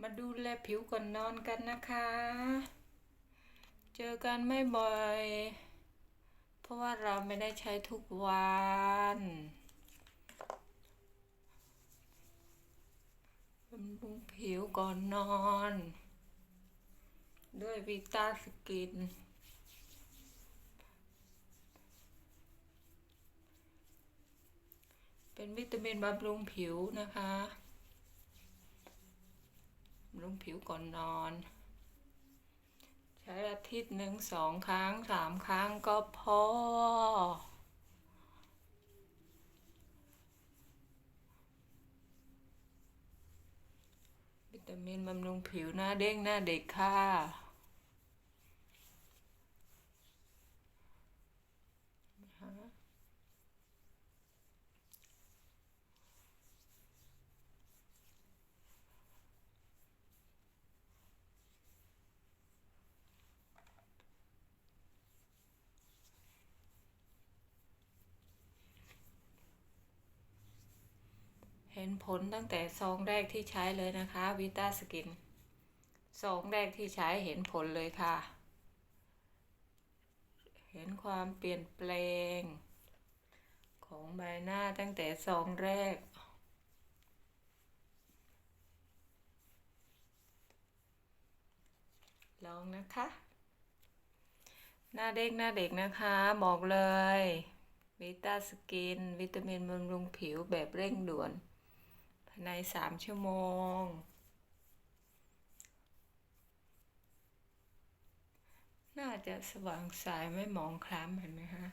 มาดูแลผิวก่อนนอนกันนะคะ เจอกันไม่บ่อย เพราะว่าเราไม่ได้ใช้ทุกวันบำรุงผิวก่อนนอน ด้วยวิตาสกินเป็นวิตามินบำรุงผิวนะคะ ลุงผิวก่อนนอน ใช้อาทิตย์หนึ่งสองครั้งสามครั้งก็พอ วิตามินบำรุงผิวหน้าเด้งหน้าเด็กค่ะ เห็นผลตั้งแต่ซองแรกที่ใช้เลยนะคะวิตาสกินซองแรกที่ใช้เห็นผลเลยค่ะ เห็นความเปลี่ยนแปลง ของใบหน้าตั้งแต่ซองแรกลองนะคะ หน้าเด็กหน้าเด็กนะคะบอกเลยวิตาสกิน วิตามินบำรุงผิวแบบเร่งด่วน ภายในสามชั่วโมง น่าจะสว่างสายไม่มองคล้ำเห็นไหมคะ